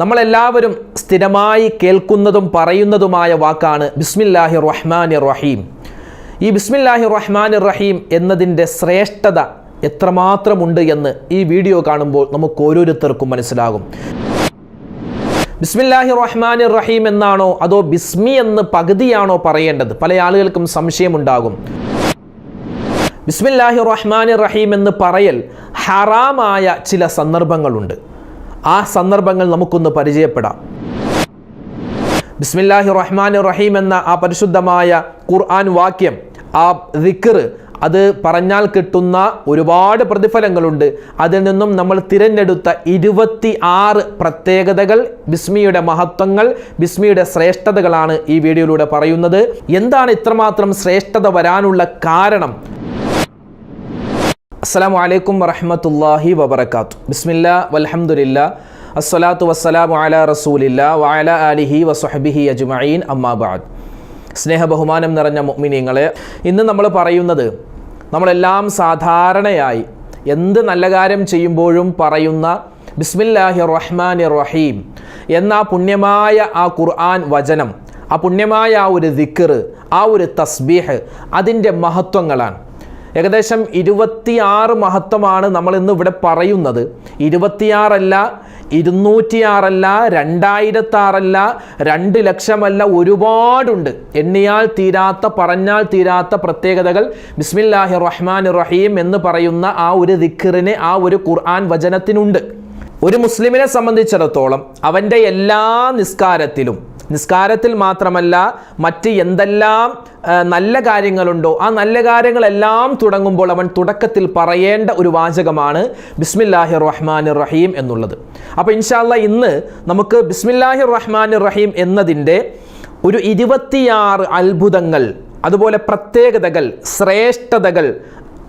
നമ്മളെല്ലാവരും സ്ഥിരമായി കേൾക്കുന്നതും പറയുന്നതുമായ വാക്കാണ് ബിസ്മില്ലാഹി റഹ്മാൻ റഹീം ഈ ബിസ്മില്ലാഹി റഹ്മാൻ റഹീം എന്നതിന്റെ ശ്രേഷ്ഠത എത്രമാത്രമുണ്ട് എന്ന് ഈ വീഡിയോ കാണുമ്പോൾ നമുക്ക് ഓരോരുത്തർക്കും മനസ്സിലാകും. ബിസ്മില്ലാഹി റഹ്മാൻ റഹീം എന്നാണോ അതോ ബിസ്മി എന്ന് പകുതിയാണോ പറയേണ്ടത്? പല ആളുകൾക്കും സംശയമുണ്ടാകും. ബിസ്മില്ലാഹി റഹ്മാൻ റഹീം എന്ന് പറയൽ ഹറാമായ ചില സന്ദർഭങ്ങളുണ്ട്. ആ സന്ദർഭങ്ങൾ നമുക്കൊന്ന് പരിചയപ്പെടാം. ബിസ്മില്ലാഹി റഹ്മാൻ റഹീം എന്ന ആ പരിശുദ്ധമായ ഖുർആൻ വാക്യം ആ ദിക്കർ അത് പറഞ്ഞാൽ കിട്ടുന്ന ഒരുപാട് പ്രതിഫലങ്ങളുണ്ട്. അതിൽ നിന്നും നമ്മൾ തിരഞ്ഞെടുത്ത ഇരുപത്തി ആറ് പ്രത്യേകതകൾ ബിസ്മിയുടെ മഹത്വങ്ങൾ ബിസ്മിയുടെ ശ്രേഷ്ഠതകളാണ് ഈ വീഡിയോയിലൂടെ പറയുന്നത്. എന്താണ് ഇത്രമാത്രം ശ്രേഷ്ഠത വരാനുള്ള കാരണം? അസ്സാം വലൈക്കും വറഹമത്തല്ലാഹി വബർക്കാത്തു ബിസ്മില്ല വലഹമുല്ല അസ്സലാത്തു വസ്സലാം അല റസൂലില്ല വാല അലിഹി വസുഹബിഹി അജ്മഈൻ. അമ്മാബാദ് സ്നേഹ ബഹുമാനം നിറഞ്ഞ മുഅ്മിനീങ്ങളെ ഇന്ന് നമ്മൾ പറയുന്നത് നമ്മളെല്ലാം സാധാരണയായി എന്ത് നല്ല കാര്യം ചെയ്യുമ്പോഴും പറയുന്ന ബിസ്മില്ലാഹി റഹ്മാൻ റഹീം എന്ന പുണ്യമായ ആ ഖുർആൻ വചനം ആ പുണ്യമായ ആ ഒരു ദിക്കർ ആ ഒരു തസ്ബീഹ് അതിന്റെ മഹത്വങ്ങളാണ്. ഏകദേശം ഇരുപത്തിയാറ് മഹത്വമാണ് നമ്മൾ ഇന്ന് ഇവിടെ പറയുന്നത്. ഇരുപത്തിയാറല്ല ഇരുന്നൂറ്റിയാറല്ല രണ്ടായിരത്താറല്ല രണ്ട് ലക്ഷമല്ല ഒരുപാടുണ്ട്. എണ്ണിയാൽ തീരാത്ത പറഞ്ഞാൽ തീരാത്ത പ്രത്യേകതകൾ ബിസ്മില്ലാഹി റഹ്മാൻ റഹീം എന്ന് പറയുന്ന ആ ഒരു ദിക്കറിന് ആ ഒരു ഖുർആൻ വചനത്തിനുണ്ട്. ഒരു മുസ്ലിമിനെ സംബന്ധിച്ചിടത്തോളം അവന്റെ എല്ലാ നിസ്കാരത്തിലും നിസ്കാരത്തിൽ മാത്രമല്ല മറ്റ് എന്തെല്ലാം നല്ല കാര്യങ്ങളുണ്ടോ ആ നല്ല കാര്യങ്ങളെല്ലാം തുടങ്ങുമ്പോൾ അവൻ തുടക്കത്തിൽ പറയേണ്ട ഒരു വാചകമാണ് ബിസ്മില്ലാഹി റഹ്മാൻ റഹീം എന്നുള്ളത്. അപ്പോൾ ഇൻഷാല്ല ഇന്ന് നമുക്ക് ബിസ്മില്ലാഹി റഹ്മാൻ റഹീം എന്നതിന്റെ ഒരു ഇരുപത്തിയാറ് അത്ഭുതങ്ങൾ അതുപോലെ പ്രത്യേകതകൾ ശ്രേഷ്ഠതകൾ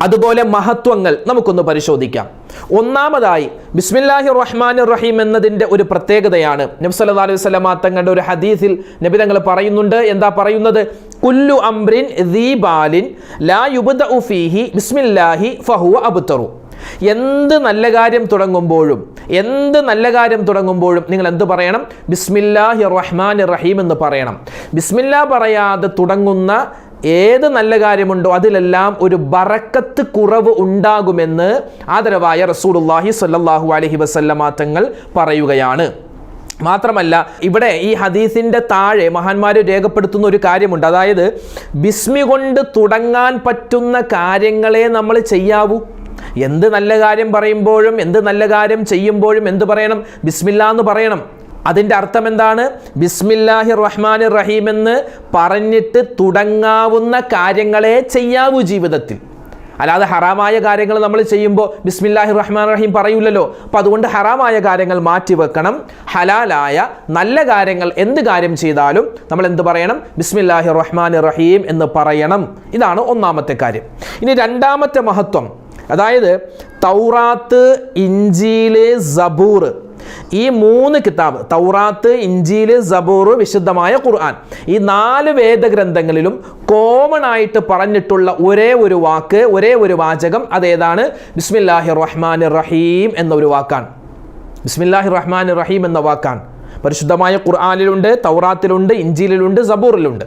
അതുപോലെ മഹത്വങ്ങൾ നമുക്കൊന്ന് പരിശോധിക്കാം. ഒന്നാമതായി ബിസ്മില്ലാഹി റഹ്മാൻ റഹീം എന്നതിന്റെ ഒരു പ്രത്യേകതയാണ്. നബി സല്ലല്ലാഹു അലൈഹി വസല്ലമ തങ്ങളുടെ ഒരു ഹദീസിൽ നബി തങ്ങൾ പറയുന്നുണ്ട്. എന്താ പറയുന്നത്? കുല്ലു അംറിൻ ദീബാലിൻ ലാ യുബ്ദഉ ഫീഹി ബിസ്മില്ലാഹി ഫഹുവ അബ്തറു. എന്ത് നല്ല കാര്യം തുടങ്ങുമ്പോഴും എന്ത് നല്ല കാര്യം തുടങ്ങുമ്പോഴും നിങ്ങൾ എന്ത് പറയണം? ബിസ്മില്ലാഹി റഹ്മാൻ റഹീം എന്ന് പറയണം. ബിസ്മില്ലാ പറയാതെ തുടങ്ങുന്ന ഏത് നല്ല കാര്യമുണ്ടോ അതിലെല്ലാം ഒരു ബറക്കത്ത് കുറവ് ഉണ്ടാകുമെന്ന് ആദരവായ റസൂലുള്ളാഹി സ്വല്ലല്ലാഹു അലൈഹി വസല്ലമ തങ്ങൾ പറയുകയാണ്. മാത്രമല്ല ഇവിടെ ഈ ഹദീസിന്റെ താഴെ മഹാന്മാർ രേഖപ്പെടുത്തുന്ന ഒരു കാര്യമുണ്ട്. അതായത് ബിസ്മി കൊണ്ട് തുടങ്ങാൻ പറ്റുന്ന കാര്യങ്ങളെ നമ്മൾ ചെയ്യാവൂ? എന്ത് നല്ല കാര്യം പറയുമ്പോഴും എന്ത് നല്ല കാര്യം ചെയ്യുമ്പോഴും എന്ത് പറയണം? ബിസ്മില്ല എന്ന് പറയണം. അതിന്റെ അർത്ഥം എന്താണ്? ബിസ്മില്ലാഹി റഹ്മാൻ റഹീം എന്ന് പറഞ്ഞിട്ട് തുടങ്ങാവുന്ന കാര്യങ്ങളെ ചെയ്യാവൂ ജീവിതത്തിൽ. അല്ലാതെ ഹറാമായ കാര്യങ്ങൾ നമ്മൾ ചെയ്യുമ്പോൾ ബിസ്മില്ലാഹി റഹ്മാൻ റഹീം പറയൂലല്ലോ. അപ്പം അതുകൊണ്ട് ഹറാമായ കാര്യങ്ങൾ മാറ്റി വെക്കണം. ഹലാലായ നല്ല കാര്യങ്ങൾ എന്ത് കാര്യം ചെയ്താലും നമ്മൾ എന്ത് പറയണം? ബിസ്മില്ലാഹി റഹ്മാൻ റഹീം എന്ന് പറയണം. ഇതാണ് ഒന്നാമത്തെ കാര്യം. ഇനി രണ്ടാമത്തെ മഹത്വം. അതായത് തൗറാത്ത് ഇഞ്ചീൽ സബൂർ ഈ മൂന്ന് കിതാബ് തൗറാത്ത് ഇഞ്ചീൽ സബൂർ വിശുദ്ധമായ ഖുർആൻ ഈ നാല് വേദഗ്രന്ഥങ്ങളിലും കോമൺ ആയിട്ട് പറഞ്ഞിട്ടുള്ള ഒരേ ഒരു വാക്ക് ഒരേ ഒരു വാചകം അതേതാണ്? ബിസ്മില്ലാഹി റഹ്മാൻ റഹീം എന്ന ഒരു വാക്കാണ്. ബിസ്മില്ലാഹി റഹ്മാൻ റഹീം എന്ന വാക്കാണ്. പരിശുദ്ധമായ ഖുർആാനിലുണ്ട് തൗറാത്തിലുണ്ട് ഇഞ്ചിയിലുണ്ട് സബൂറിലുണ്ട്.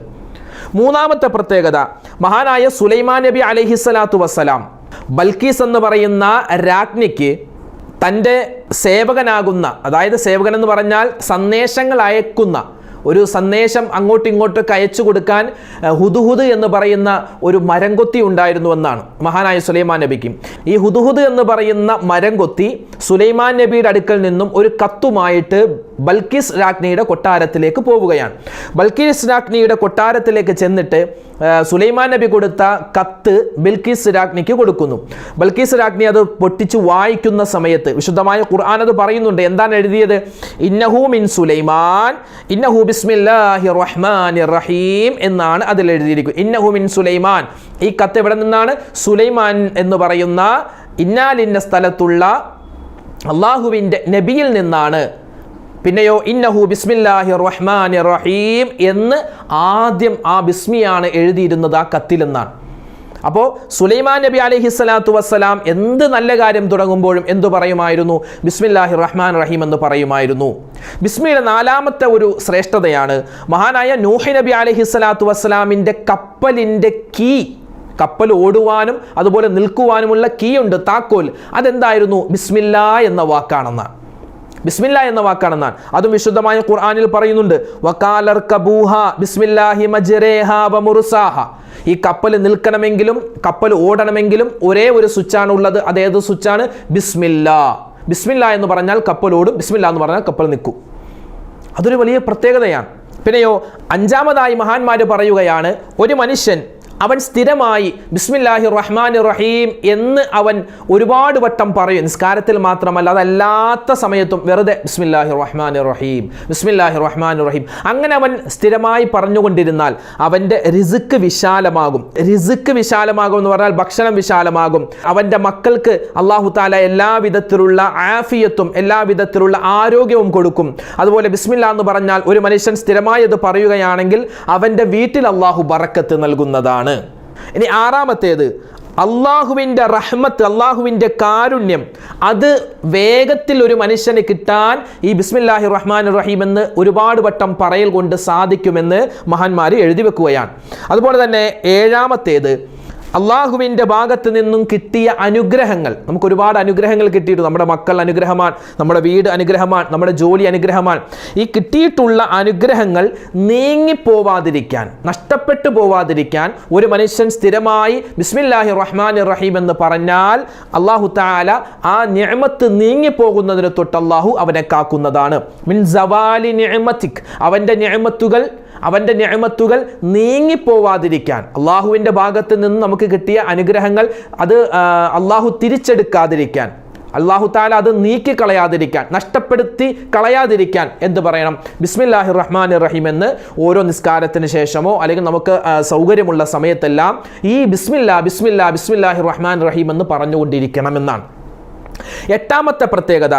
മൂന്നാമത്തെ പ്രത്യേകത മഹാനായ സുലൈമാൻ നബി അലഹിസ്സലാത്തു വസ്സലാം ബൽക്കീസ് എന്ന് പറയുന്ന രാജ്ഞിക്ക് തന്റെ സേവകനാകുന്ന അതായത് സേവകൻ എന്ന് പറഞ്ഞാൽ സന്ദേശങ്ങൾ അയക്കുന്ന ഒരു സന്ദേശം അങ്ങോട്ടും ഇങ്ങോട്ടൊക്കെ അയച്ചു കൊടുക്കാൻ ഹുദുഹുദ് എന്ന് പറയുന്ന ഒരു മരംകൊത്തി ഉണ്ടായിരുന്നു എന്നാണ് മഹാനായ സുലൈമാൻ നബിക്ക്. ഈ ഹുദുഹുദ് എന്ന് പറയുന്ന മരംകൊത്തി സുലൈമാൻ നബിയുടെ അടുക്കൽ നിന്നും ഒരു കത്തുമായിട്ട് ബൽക്കിസ് രാജ്ഞിയുടെ കൊട്ടാരത്തിലേക്ക് പോവുകയാണ്. ബൽക്കിസ് രാജ്ഞിയുടെ കൊട്ടാരത്തിലേക്ക് ചെന്നിട്ട് സുലൈമാൻ നബി കൊടുത്ത കത്ത് ബിൽക്കിസ് രാജ്ഞിക്ക് കൊടുക്കുന്നു. ബൽക്കീസ് രാജ്ഞി അത് പൊട്ടിച്ച് വായിക്കുന്ന സമയത്ത് വിശുദ്ധമായ ഖുർആൻ അത് പറയുന്നുണ്ട്. എന്താണ് എഴുതിയത്? ഇന്നഹു മിൻ സുലൈമാൻ ഇന്നഹു ബിസ്മില്ലാഹി റഹ്മാൻ റഹീം എന്നാണ് അതിൽ എഴുതിയിരിക്കുന്നത്. ഇന്നഹു മിൻ സുലൈമാൻ. ഈ കത്ത് എവിടെ നിന്നാണ്? സുലൈമാൻ എന്ന് പറയുന്ന ഇന്നാലിന്ന സ്ഥലത്തുള്ള അള്ളാഹുവിന്റെ നബിയിൽ നിന്നാണ് പിന്നെയോ ഇന്നഹു ബിസ്മില്ലാഹി റഹ്മാൻ റഹീം എന്ന് ആദ്യം ആ ബിസ്മിയാണ് എഴുതിയിരുന്നത് ആ കത്തിലെന്നാണ് അപ്പോൾ സുലൈമാൻ നബി അലഹി സ്വലാത്തു വസ്സലാം എന്ത് നല്ല കാര്യം തുടങ്ങുമ്പോഴും എന്തു പറയുമായിരുന്നു? ബിസ്മില്ലാഹി റഹ്മാൻ റഹീം എന്ന് പറയുമായിരുന്നു. ബിസ്മിയുടെ നാലാമത്തെ ഒരു ശ്രേഷ്ഠതയാണ് മഹാനായ നൂഹി നബി അലഹി സ്വലാത്തു വസ്സലാമിന്റെ കപ്പലിന്റെ കീ. കപ്പൽ ഓടുവാനും അതുപോലെ നിൽക്കുവാനുമുള്ള കീ ഉണ്ട് താക്കോൽ. അതെന്തായിരുന്നു? ബിസ്മില്ല എന്ന വാക്കാണെന്നാണ്. ബിസ്മില്ല എന്ന വാക്കാണെന്നാണ് അതും വിശുദ്ധമായ ഖുർആാനിൽ പറയുന്നുണ്ട്. ബിസ്മില്ലാഹി ഈ കപ്പൽ നിൽക്കണമെങ്കിലും കപ്പൽ ഓടണമെങ്കിലും ഒരേ ഒരു സ്വിച്ചാണ് ഉള്ളത് അതേത് സ്വിച്ചാണ്? ബിസ്മില്ല. ബിസ്മില്ല എന്ന് പറഞ്ഞാൽ കപ്പൽ ഓടും ബിസ്മില്ല എന്ന് പറഞ്ഞാൽ കപ്പൽ നിൽക്കും. അതൊരു വലിയ പ്രത്യേകതയാണ്. പിന്നെയോ അഞ്ചാമതായി മഹാന്മാർ പറയുകയാണ് ഒരു മനുഷ്യൻ അവൻ സ്ഥിരമായി ബിസ്മില്ലാഹി റഹ്മാൻ റഹീം എന്ന് അവൻ ഒരുപാട് വട്ടം പറയും. നിസ്കാരത്തിൽ മാത്രമല്ല അതല്ലാത്ത സമയത്തും വെറുതെ ബിസ്മില്ലാഹി റഹ്മാൻ റഹീം ബിസ്മില്ലാഹി റഹ്മാൻ റഹീം അങ്ങനെ അവൻ സ്ഥിരമായി പറഞ്ഞുകൊണ്ടിരുന്നാൽ അവന്റെ റിസുക്ക് വിശാലമാകും. റിസുക്ക് വിശാലമാകും എന്ന് പറഞ്ഞാൽ ഭക്ഷണം വിശാലമാകും. അവന്റെ മക്കൾക്ക് അള്ളാഹു താല എല്ലാ വിധത്തിലുള്ള ആഫിയത്തും എല്ലാ വിധത്തിലുള്ള ആരോഗ്യവും കൊടുക്കും. അതുപോലെ ബിസ്മില്ല എന്ന് പറഞ്ഞാൽ ഒരു മനുഷ്യൻ സ്ഥിരമായി അത് പറയുകയാണെങ്കിൽ അവന്റെ വീട്ടിൽ അള്ളാഹു ബറക്കത്ത് നൽകുന്നതാണ്. ഇനി ആറാമത്തേത് അള്ളാഹുവിന്റെ റഹ്മത്ത് അള്ളാഹുവിന്റെ കാരുണ്യം. അത് വേഗത്തിൽ ഒരു മനുഷ്യന് കിട്ടാൻ ഈ ബിസ്മില്ലാഹി റഹ്മാൻ റഹീം എന്ന് ഒരുപാട് വട്ടം പറയൽ കൊണ്ട് സാധിക്കുമെന്ന് മഹാന്മാർ എഴുതി വെക്കുകയാണ്. അതുപോലെ തന്നെ ഏഴാമത്തേത് അള്ളാഹുവിന്റെ ഭാഗത്ത് നിന്നും കിട്ടിയ അനുഗ്രഹങ്ങൾ. നമുക്ക് ഒരുപാട് അനുഗ്രഹങ്ങൾ കിട്ടിയിട്ടുണ്ട്. നമ്മുടെ മക്കൾ അനുഗ്രഹമാണ് നമ്മുടെ വീട് അനുഗ്രഹമാണ് നമ്മുടെ ജോലി അനുഗ്രഹമാണ്. ഈ കിട്ടിയിട്ടുള്ള അനുഗ്രഹങ്ങൾ നീങ്ങിപ്പോവാതിരിക്കാൻ നഷ്ടപ്പെട്ടു പോവാതിരിക്കാൻ ഒരു മനുഷ്യൻ സ്ഥിരമായി ബിസ്മില്ലാഹി റഹ്മാൻ റഹീം എന്ന് പറഞ്ഞാൽ അള്ളാഹു താല ആ ഞമത്ത് നീങ്ങിപ്പോകുന്നതിന് തൊട്ട് അള്ളാഹു അവനെ കാക്കുന്നതാണ്. മിൻ സവാലി അവന്റെ ഞമത്തുകൾ അവന്റെ ഞമത്തുകൾ നീങ്ങിപ്പോവാതിരിക്കാൻ. അള്ളാഹുവിന്റെ ഭാഗത്ത് നിന്ന് നമുക്ക് കിട്ടിയ അനുഗ്രഹങ്ങൾ അത് അള്ളാഹു തിരിച്ചെടുക്കാതിരിക്കാൻ. അള്ളാഹു താല അത് നീക്കി കളയാതിരിക്കാൻ നഷ്ടപ്പെടുത്തി കളയാതിരിക്കാൻ എന്ത് പറയണം? ബിസ്മില്ലാഹി റഹ്മാൻ റഹീം എന്ന് ഓരോ നിസ്കാരത്തിന് ശേഷമോ അല്ലെങ്കിൽ നമുക്ക് സൗകര്യമുള്ള സമയത്തെല്ലാം ഈ ബിസ്മില്ല ബിസ്മില്ല ബിസ്മില്ലാഹി റഹ്മാൻ റഹീം എന്ന് പറഞ്ഞുകൊണ്ടിരിക്കണമെന്നാണ് എട്ടാമത്തെ പ്രത്യേകത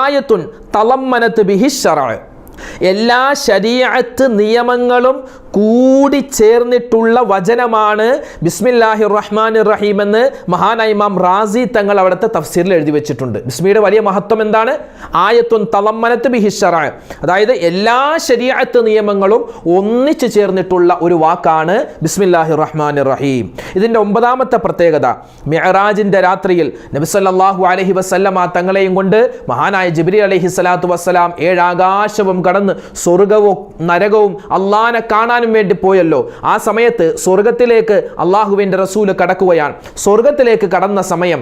ആയത്തുൻ തളമ്മനത്ത് ബിഹിഷറ എല്ലാ ശരീരത്ത് നിയമങ്ങളും കൂടി ചേർന്നിട്ടുള്ള വചനമാണ് ബിസ്മില്ലാഹി റഹ്മാൻ റഹീം എന്ന് മഹാനായ ഇമാം റാസി തങ്ങൾ അവിടുത്തെ തഫ്സീറിൽ എഴുതി വെച്ചിട്ടുണ്ട്. ബിസ്മിയുടെ വലിയ മഹത്വം എന്താണ്? ആയത്തുൻ തളമ്മനത്ത് ബിഹിഷറ അതായത് എല്ലാ ശരീഅത്ത് നിയമങ്ങളും ഒന്നിച്ചു ചേർന്നിട്ടുള്ള ഒരു വാക്കാണ് ബിസ്മില്ലാഹി റഹ്മാൻ റഹീം ഇതിന്റെ ഒമ്പതാമത്തെ പ്രത്യേകത മെഹറാജിന്റെ രാത്രിയിൽ നബിസല്ലാഹു അലഹി വസല്ലമ തങ്ങളെയും കൊണ്ട് മഹാനായ ജബിരി അലഹി സ്വലാത്തു വസ്സലാം ഏഴാകാശവും കടന്ന് സ്വർഗവും നരകവും അള്ളാനെ കാണാനും വേണ്ടി പോയല്ലോ. ആ സമയത്ത് സ്വർഗത്തിലേക്ക് അള്ളാഹുവിന്റെ റസൂൽ കടക്കുകയാണ്. സ്വർഗത്തിലേക്ക് കടന്ന സമയം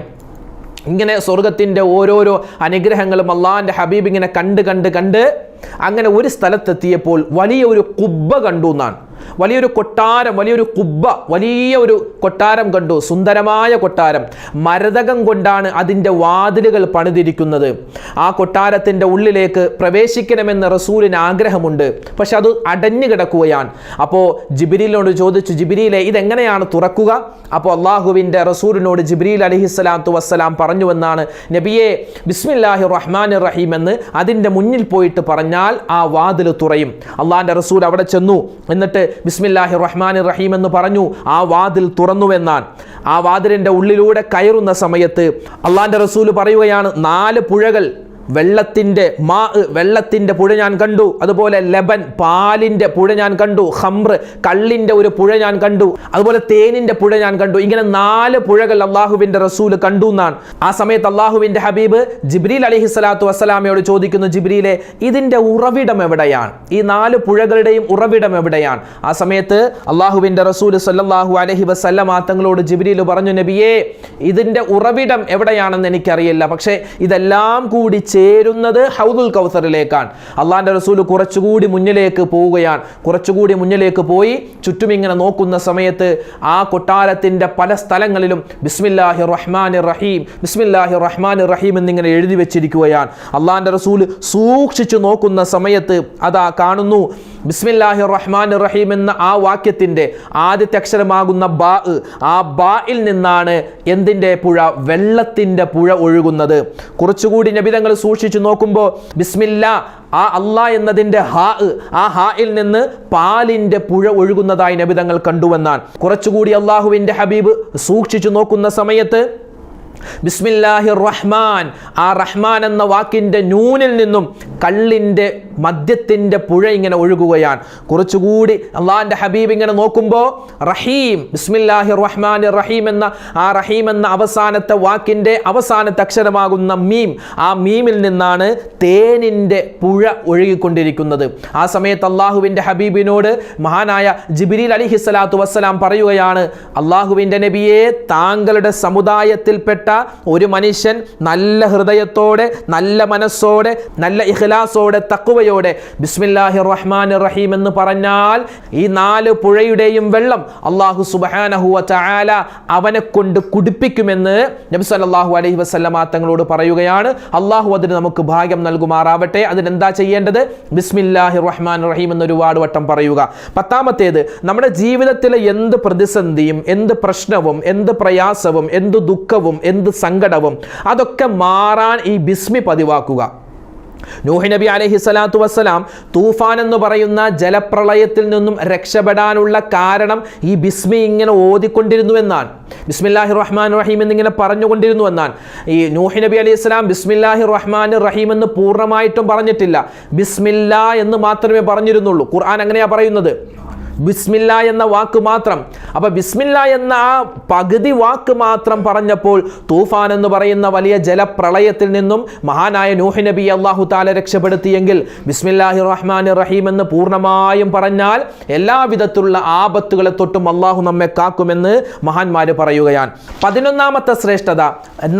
ഇങ്ങനെ സ്വർഗത്തിന്റെ ഓരോരോ അനുഗ്രഹങ്ങളും അള്ളാഹിന്റെ ഹബീബ് ഇങ്ങനെ കണ്ട് കണ്ട് കണ്ട് അങ്ങനെ ഒരു സ്ഥലത്തെത്തിയപ്പോൾ വലിയ ഒരു കുബ്ബ കണ്ടു എന്നാണ്. വലിയൊരു കൊട്ടാരം വലിയൊരു കുബ്ബ വലിയ ഒരു കൊട്ടാരം കണ്ടു. സുന്ദരമായ കൊട്ടാരം. മരതകം കൊണ്ടാണ് അതിന്റെ വാതിലുകൾ പണിതിരിക്കുന്നത്. ആ കൊട്ടാരത്തിന്റെ ഉള്ളിലേക്ക് പ്രവേശിക്കണമെന്ന് റസൂലിന് ആഗ്രഹമുണ്ട്. പക്ഷെ അത് അടഞ്ഞു കിടക്കുകയാണ്. അപ്പോൾ ജിബിരിലിനോട് ചോദിച്ചു ജിബിരിയിലെ ഇതെങ്ങനെയാണ് തുറക്കുക? അപ്പോൾ അള്ളാഹുവിന്റെ റസൂലിനോട് ജിബ്രീൽ അലഹിസ്സലാത്തു വസ്സലാം പറഞ്ഞുവെന്നാണ് നബിയെ ബിസ്മില്ലാഹി റഹ്മാൻ റഹീം എന്ന് അതിന്റെ മുന്നിൽ പോയിട്ട് പറഞ്ഞാൽ ആ വാതിൽ തുറയും. അള്ളാഹിന്റെ റസൂൽ അവിടെ ചെന്നു. എന്നിട്ട് ബിസ്മില്ലാഹി റഹ്മാൻ റഹീം എന്ന് പറഞ്ഞു ആ വാതിൽ തുറന്നുവെന്നാണ് ആ വാതിലിന്റെ ഉള്ളിലൂടെ കയറുന്ന സമയത്ത് അള്ളാഹിന്റെ റസൂൽ പറയുകയാണ് നാല് പുഴകൾ വെള്ളത്തിന്റെ മാ വെള്ളത്തിന്റെ പുഴ ഞാൻ കണ്ടു. അതുപോലെ ലബൻ പാലിന്റെ പുഴ ഞാൻ കണ്ടു. ഹംറ് കള്ളിന്റെ ഒരു പുഴ ഞാൻ കണ്ടു. അതുപോലെ തേനിന്റെ പുഴ ഞാൻ കണ്ടു. ഇങ്ങനെ നാല് പുഴകൾ അള്ളാഹുവിന്റെ റസൂൽ കണ്ടു എന്നാണ്. ആ സമയത്ത് അള്ളാഹുവിന്റെ ഹബീബ് ജിബ്രീൽ അലഹി സ്വലാത്തു വസ്സലാമയോട് ചോദിക്കുന്നു ജിബ്രീലെ ഇതിന്റെ ഉറവിടം എവിടെയാണ്? ഈ നാല് പുഴകളുടെയും ഉറവിടം എവിടെയാണ്? ആ സമയത്ത് അള്ളാഹുവിന്റെ റസൂൽ സല്ലാഹു അലഹി വസല്ലമ ആത്തങ്ങളോട് ജിബ്രീൽ പറഞ്ഞു നബിയേ ഇതിന്റെ ഉറവിടം എവിടെയാണെന്ന് എനിക്കറിയില്ല. പക്ഷേ ഇതെല്ലാം കൂടി ചേരുന്നത് ഹൗദുൽ കൗസറിലേക്കാണ്. അള്ളാഹിന്റെ റസൂൽ കുറച്ചുകൂടി മുന്നിലേക്ക് പോവുകയാണ്. കുറച്ചുകൂടി മുന്നിലേക്ക് പോയി ചുറ്റും ഇങ്ങനെ നോക്കുന്ന സമയത്ത് ആ കൊട്ടാരത്തിന്റെ പല സ്ഥലങ്ങളിലും ബിസ്മില്ലാഹി റഹ്മാൻ റഹീം ബിസ്മില്ലാഹി റഹ്മാൻ റഹീം എന്നിങ്ങനെ എഴുതി വെച്ചിരിക്കുകയാണ്. അള്ളാഹിന്റെ റസൂൽ സൂക്ഷിച്ചു നോക്കുന്ന സമയത്ത് അതാ കാണുന്നു ബിസ്മില്ലാഹി റഹ്മാൻ റഹീം എന്ന ആ വാക്യത്തിന്റെ ആദ്യത്തെ അക്ഷരമാകുന്ന ബാ ആ ബായിൽ നിന്നാണ് എന്തിന്റെ പുഴ? വെള്ളത്തിന്റെ പുഴ ഒഴുകുന്നത്. കുറച്ചുകൂടി നബിതങ്ങൾ സൂക്ഷിച്ചു നോക്കുമ്പോൾ ബിസ്മില്ല ആ അല്ല എന്നതിന്റെ ഹാ ആ ഹായിൽ നിന്ന് പാലിന്റെ പുഴ ഒഴുകുന്നതായി നബിതങ്ങൾ കണ്ടുവെന്നാണ്. കുറച്ചുകൂടി അള്ളാഹുവിന്റെ ഹബീബ് സൂക്ഷിച്ചു നോക്കുന്ന സമയത്ത് ബിസ്മില്ലാഹിർ റഹ്മാൻ ആ റഹ്മാൻ എന്ന വാക്കിന്റെ നൂനിൽ നിന്നും കള്ളിന്റെ മദ്യത്തിന്റെ പുഴ ഇങ്ങനെ ഒഴുകുകയാണ്. കുറച്ചുകൂടി അള്ളാഹിന്റെ ഹബീബ് ഇങ്ങനെ നോക്കുമ്പോൾ റഹീം ബിസ്മില്ലാഹി റഹ്മാൻ റഹീം എന്ന ആ റഹീം എന്ന അവസാനത്തെ വാക്കിന്റെ അവസാനത്തെ അക്ഷരമാകുന്ന മീം ആ മീമിൽ നിന്നാണ് തേനിന്റെ പുഴ ഒഴുകിക്കൊണ്ടിരിക്കുന്നത്. ആ സമയത്ത് അള്ളാഹുവിന്റെ ഹബീബിനോട് മഹാനായ ജിബിരിൽ അലിഹി സ്വലാത്തു വസ്സലാം പറയുകയാണ് അള്ളാഹുവിന്റെ നബിയെ താങ്കളുടെ സമുദായത്തിൽപ്പെട്ട ഒരു മനുഷ്യൻ നല്ല ഹൃദയത്തോടെ നല്ല മനസ്സോടെ നല്ല ഇഖ്ലാസോടെ തക്കുവയോടെ ബിസ്മില്ലാഹി റഹ്മാൻ റഹീം എന്ന് പറഞ്ഞാൽ ഈ നാല് പുഴയുടെയും വെള്ളം അള്ളാഹു സുബാനഹുവ ചായാല അവനെ കൊണ്ട് കുടിപ്പിക്കുമെന്ന് നബി സല്ലല്ലാഹു അലൈഹി വസല്ലമ തങ്ങളോട് പറയുകയാണ്. അള്ളാഹു അതിന് നമുക്ക് ഭാഗ്യം നൽകുമാറാവട്ടെ. അതിനെന്താ ചെയ്യേണ്ടത്? ബിസ്മില്ലാഹി റഹ്മാൻ റഹീം എന്ന് ഒരുപാട് വട്ടം പറയുക. പത്താമത്തേത് നമ്മുടെ ജീവിതത്തിലെ എന്ത് പ്രതിസന്ധിയും എന്ത് പ്രശ്നവും എന്ത് പ്രയാസവും എന്ത് ദുഃഖവും എന്ത് സങ്കടവും അതൊക്കെ മാറാൻ ഈ ബിസ്മി പതിവാക്കുക. നൂഹി നബി അലൈഹി സ്വലാത്തു വസ്സലാം തൂഫാൻ എന്ന് പറയുന്ന ജലപ്രളയത്തിൽ നിന്നും രക്ഷപ്പെടാനുള്ള കാരണം ഈ ബിസ്മി ഇങ്ങനെ ഓതിക്കൊണ്ടിരുന്നു എന്നാണ്. ബിസ്മില്ലാഹി റഹ്മാൻ റഹീം എന്നിങ്ങനെ പറഞ്ഞുകൊണ്ടിരുന്നു എന്നാണ്. ഈ നൂഹി നബി അലൈഹി സ്വലാം ബിസ്മില്ലാഹി റഹ്മാൻ റഹീം എന്ന് പൂർണമായിട്ടും പറഞ്ഞിട്ടില്ല. ബിസ്മില്ല എന്ന് മാത്രമേ പറഞ്ഞിരുന്നുള്ളൂ. ഖുർആൻ അങ്ങനെയാണ് പറയുന്നത്. ബിസ്മില്ല എന്ന വാക്ക് മാത്രം. അപ്പൊ ബിസ്മില്ല എന്ന ആ പകുതി വാക്ക് മാത്രം പറഞ്ഞപ്പോൾ തൂഫാൻ എന്ന് പറയുന്ന വലിയ ജലപ്രളയത്തിൽ നിന്നും മഹാനായ നൂഹി നബി അള്ളാഹു താല രക്ഷപ്പെടുത്തിയെങ്കിൽ ബിസ്മില്ലാഹി റഹ്മാൻ റഹീം എന്ന് പൂർണമായും പറഞ്ഞാൽ എല്ലാവിധത്തിലുള്ള ആപത്തുകളെ തൊട്ടും അള്ളാഹു നമ്മെ കാക്കുമെന്ന് മഹാന്മാര് പറയുകയാണ്. പതിനൊന്നാമത്തെ ശ്രേഷ്ഠത